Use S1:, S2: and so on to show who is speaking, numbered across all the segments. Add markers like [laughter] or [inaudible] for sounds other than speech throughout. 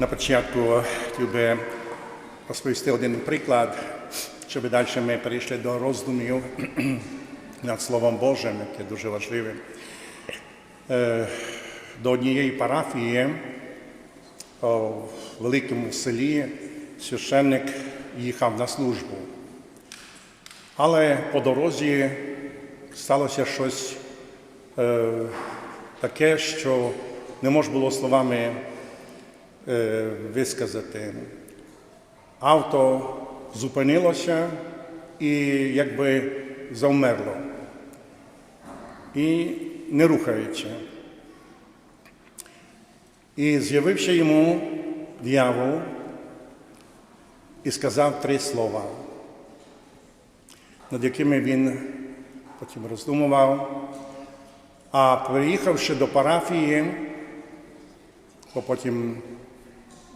S1: На початку хотів би розповісти один приклад, щоб далі ми перейшли до роздумів [clears throat] над Словом Божим, яке дуже важливе. Е, До однієї парафії в великому селі священник їхав на службу. Але по дорозі сталося щось е, таке, що не можна було словами висказати. Авто зупинилося і якби завмерло. І не рухається. І з'явився йому дьявол і сказав три слова, над якими він потім роздумував. А приїхавши до парафії, бо потім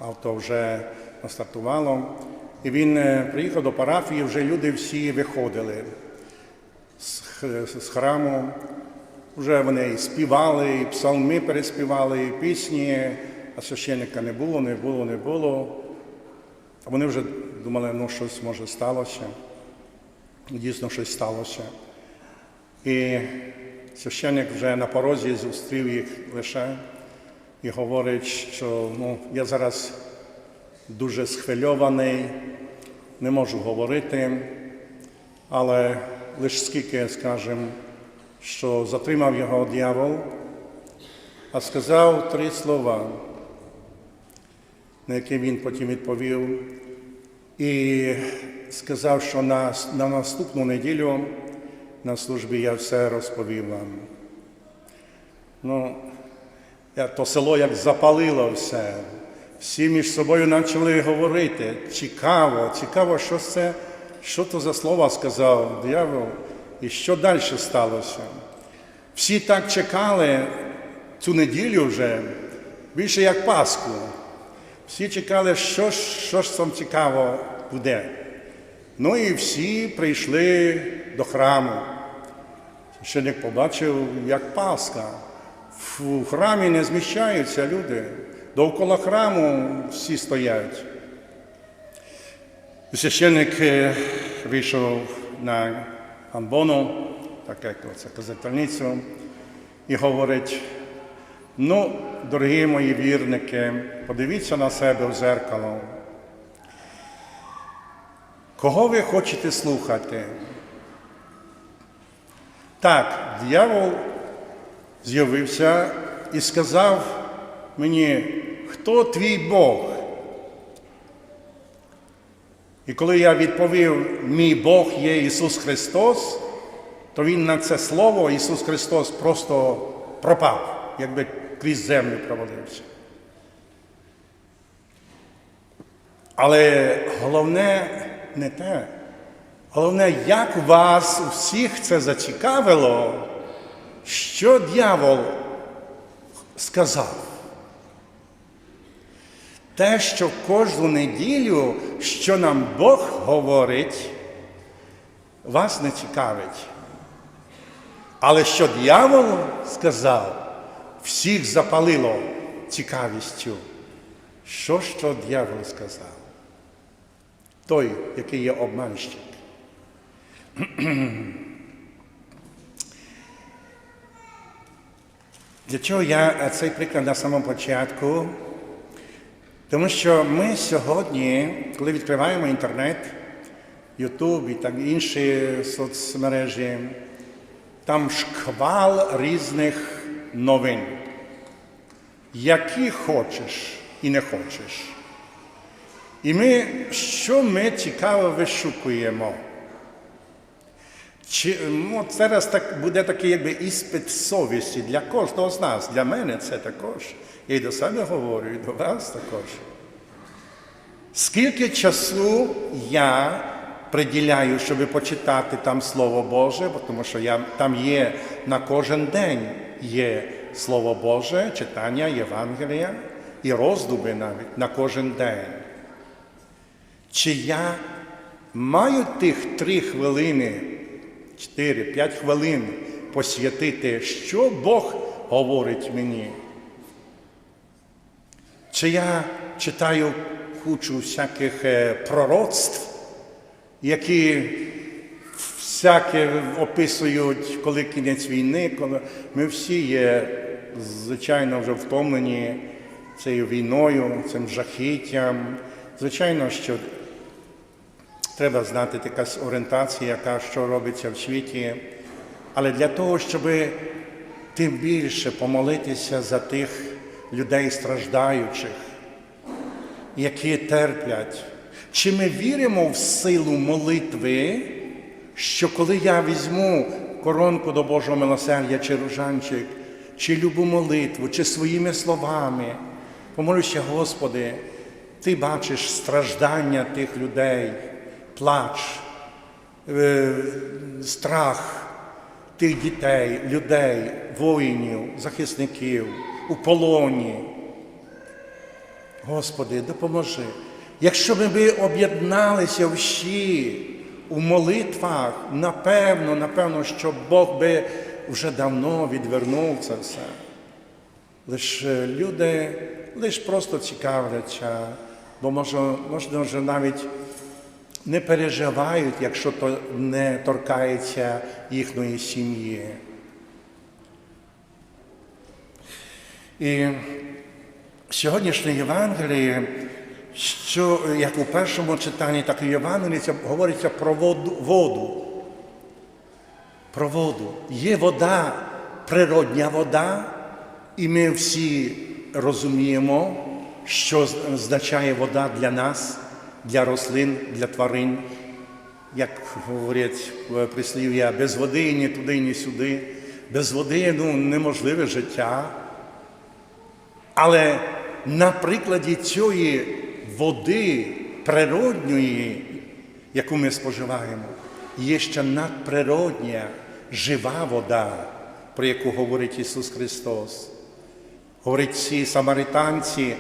S1: авто вже настартувало, і він е, приїхав до парафії, вже люди всі виходили з храму. Вже вони і співали, і псалми переспівали, і пісні, а священника не було, не було, не було. А вони вже думали, ну щось може сталося. Дійсно, щось сталося. І священник вже на порозі зустрів їх лише і говорить, що ну, я зараз дуже схвильований, не можу говорити, але лише скільки скажемо, що затримав його дьявол, а сказав три слова, на які він потім відповів, і сказав, що на, на наступну неділю на службі я все розповім вам. Ну, то село як запалило все. Всі між собою почали говорити. Цікаво, цікаво, що це, що то за слова сказав диявол і що далі сталося. Всі так чекали цю неділю вже, більше як Пасху. Всі чекали, що що ж там цікаво буде. Ну і всі прийшли до храму. Священник побачив, як Пасха. В храмі не зміщаються люди. Довкола храму всі стоять. Священник е, вийшов на амбону, так як це казательницю, і говорить: ну, дорогі мої вірники, подивіться на себе в зеркало. Кого ви хочете слухати? Так, дьявол з'явився і сказав мені, хто твій Бог? І коли я відповів, мій Бог є Ісус Христос, то Він на це слово Ісус Христос просто пропав, якби крізь землю провалився. Але головне не те. Головне, як вас всіх це зацікавило, що дьявол сказав. Те, що кожну неділю, що нам Бог говорить, вас не цікавить. Але що дьявол сказав, всіх запалило цікавістю. Що що дьявол сказав? Той, який є обманщик. [clears throat] Для чого я цей приклад на самому початку? Тому що ми сьогодні, коли відкриваємо інтернет, Ютуб і так інші соцмережі, там шквал різних новин, які хочеш і не хочеш. І ми, що ми цікаво вишукуємо? Чи, ну, зараз так, буде такий якби іспит совісті для кожного з нас. Для мене це також. Я і до себе говорю, і до вас також. Скільки часу я приділяю, щоб почитати там Слово Боже, тому що я, там є на кожен день є Слово Боже, читання Євангелія і роздуби навіть на кожен день. Чи я маю тих три хвилини, 4-5 хвилин посвятити, що Бог говорить мені? Чи я читаю кучу всяких е, пророцтв, які всяке описують, коли кінець війни, коли ми всі є, звичайно, вже втомлені цією війною, цим жахіттям. Звичайно, що треба знати якась орієнтація, яка що робиться в світі. Але для того, щоб тим більше помолитися за тих людей страждаючих, які терплять. Чи ми віримо в силу молитви, що коли я візьму коронку до Божого милосердя чи ружанчик, чи любу молитву, чи своїми словами, помолюся, Господи, Ти бачиш страждання тих людей, плач, е, страх тих дітей, людей, воїнів, захисників у полоні. Господи, допоможи. Якщо б ми об'єдналися всі у молитвах, напевно, напевно, що Бог би вже давно відвернув це все. Лише люди лише просто цікавляться, бо може, можна вже навіть не переживають, якщо то не торкається їхньої сім'ї. І сьогоднішнє Євангеліє, що як у першому читанні, так і в Євангелії це говориться про воду, воду. Про воду. Є вода, природня вода, і ми всі розуміємо, що означає вода для нас, для рослин, для тварин. Як говорять прислів'я, без води ні туди, ні сюди. Без води ну, неможливе життя. Але на прикладі цієї води природньої, яку ми споживаємо, є ще надприродня жива вода, про яку говорить Ісус Христос. Говорить ці самаританці,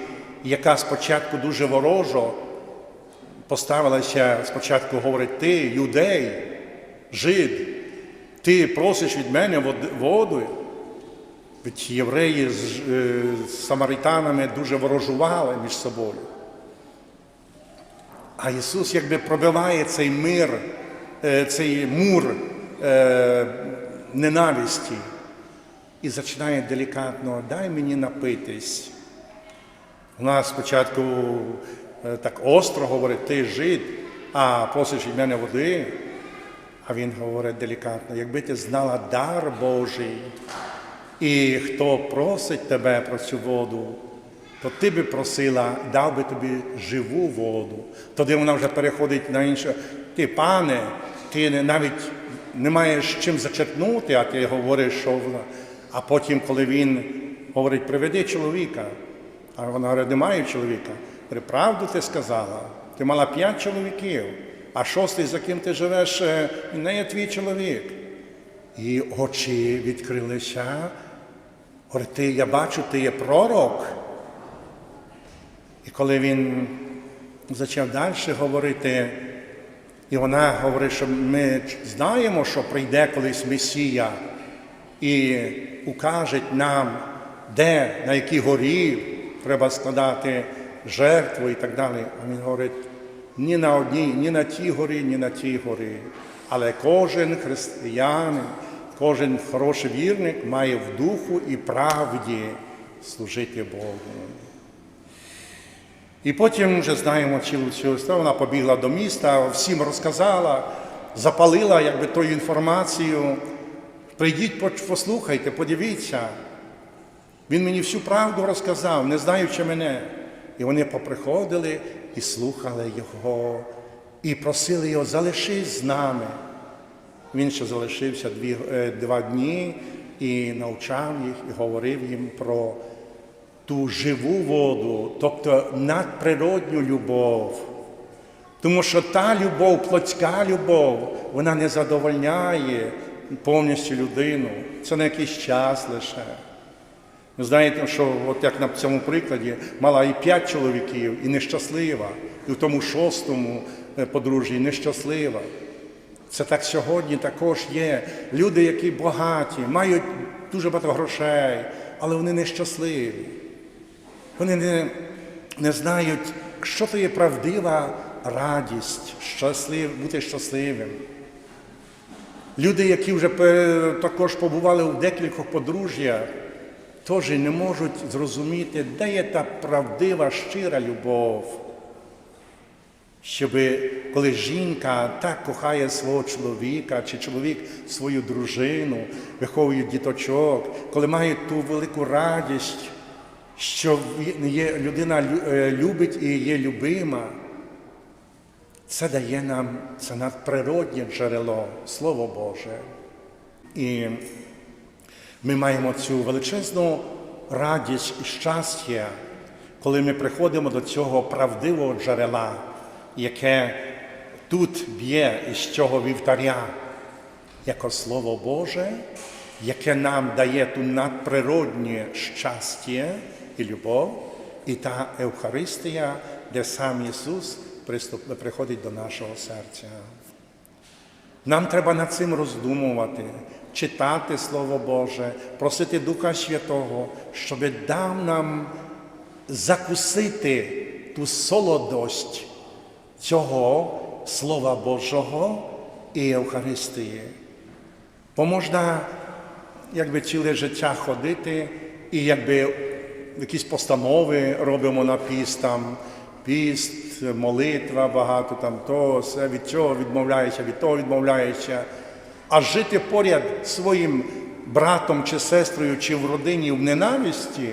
S1: яка спочатку дуже ворожо поставилася, спочатку говорить, ти, юдей, жид, ти просиш від мене воду. Ведь євреї з, е, з самаританами дуже ворожували між собою. А Ісус якби пробиває цей мир, е, цей мур е, ненависті і починає делікатно, дай мені напитись. Вона спочатку е, так остро говорить, ти жид, а просиш від мене води. А він говорить делікатно, якби ти знала дар Божий. І хто просить тебе про цю воду, то ти би просила, дав би тобі живу воду. Тоді вона вже переходить на інше. Ти, пане, ти навіть не маєш чим зачерпнути, а ти говориш, що вона. А потім, коли він говорить, приведи чоловіка, а вона говорить, немає чоловіка. Говорить, правду ти сказала, ти мала п'ять чоловіків, а шостий, за ким ти живеш, він не є твій чоловік. І очі відкрилися. Говорить, ти, я бачу, ти є пророк. І коли він почав далі говорити, і вона говорить, що ми знаємо, що прийде колись Месія і укаже нам, де, на якій горі треба складати жертву і так далі. А він говорить, ні на одній, ні на тій горі, ні на тій горі. Але кожен християнин, кожен хороший вірник має в духу і правді служити Богу. І потім вже знаємо цілу цю вона побігла до міста, всім розказала, запалила якби ту інформацію. Прийдіть, послухайте, подивіться. Він мені всю правду розказав, не знаючи мене. І вони поприходили і слухали його, і просили його, залишись з нами. Він ще залишився дві, два дні і навчав їх, і говорив їм про ту живу воду, тобто надприродню любов. Тому що та любов, плотська любов, вона не задовольняє повністю людину. Це на якийсь час лише. Ви знаєте, що от як на цьому прикладі мала і п'ять чоловіків, і нещаслива, і в тому шостому подружжі нещаслива. Це так сьогодні також є. Люди, які багаті, мають дуже багато грошей, але вони нещасливі. Вони не не знають, що то є правдива радість, щаслив, бути щасливим. Люди, які вже також побували в декількох подружжях, теж не можуть зрозуміти, де є та правдива, щира любов. Щоб коли жінка так кохає свого чоловіка, чи чоловік свою дружину, виховує діточок, коли має ту велику радість, що є, людина е, любить і є любима, це дає нам це надприроднє джерело, Слово Боже. І ми маємо цю величезну радість і щастя, коли ми приходимо до цього правдивого джерела, яке тут б'є із цього вівтаря, як Слово Боже, яке нам дає ту надприроднє щастя і любов, і та Евхаристія, де сам Ісус приходить до нашого серця. Нам треба над цим роздумувати, читати Слово Боже, просити Духа Святого, щоб дав нам закусити ту солодость цього Слова Божого і Євхаристії. Бо можна якби ціле життя ходити і якби якісь постанови робимо на піст, там, піст, молитва багато, там то, все, від цього відмовляєшся, від того відмовляєшся. А жити поряд своїм братом чи сестрою, чи в родині в ненависті,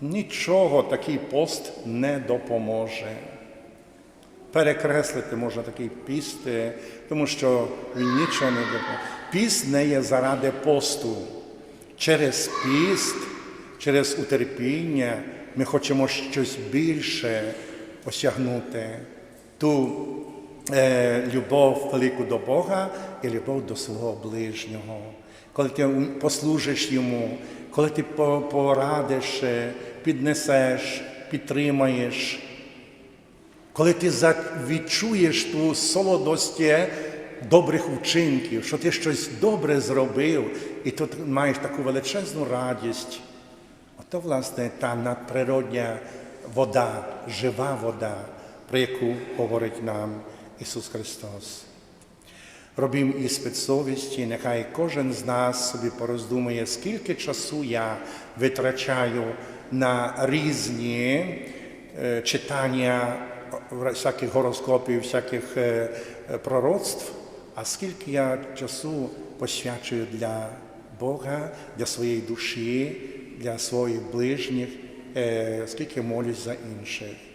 S1: нічого такий пост не допоможе. Перекреслити можна такий піст, е, тому що він нічого не допоможе. Піст не є заради посту. Через піст, через утерпіння ми хочемо щось більше осягнути. Ту любов велику до Бога і любов до свого ближнього. Коли ти послужиш йому, коли ти порадиш, е, піднесеш, підтримаєш. Коли ти відчуєш ту солодость добрих вчинків, що ти щось добре зробив, і тут маєш таку величезну радість, ото, власне, та надприродня вода, жива вода, про яку говорить нам Ісус Христос. Робім іспит совісті, нехай кожен з нас собі пороздумує, скільки часу я витрачаю на різні е, читання всяких гороскопів, всяких е, пророцтв, а скільки я часу посвячую для Бога, для своєї душі, для своїх ближніх, е, скільки молюсь за інших.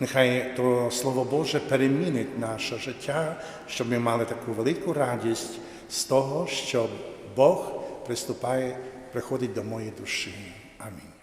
S1: Нехай то Слово Боже перемінить наше життя, щоб ми мали таку велику радість з того, що Бог приступає, приходить до моєї душі. Амінь.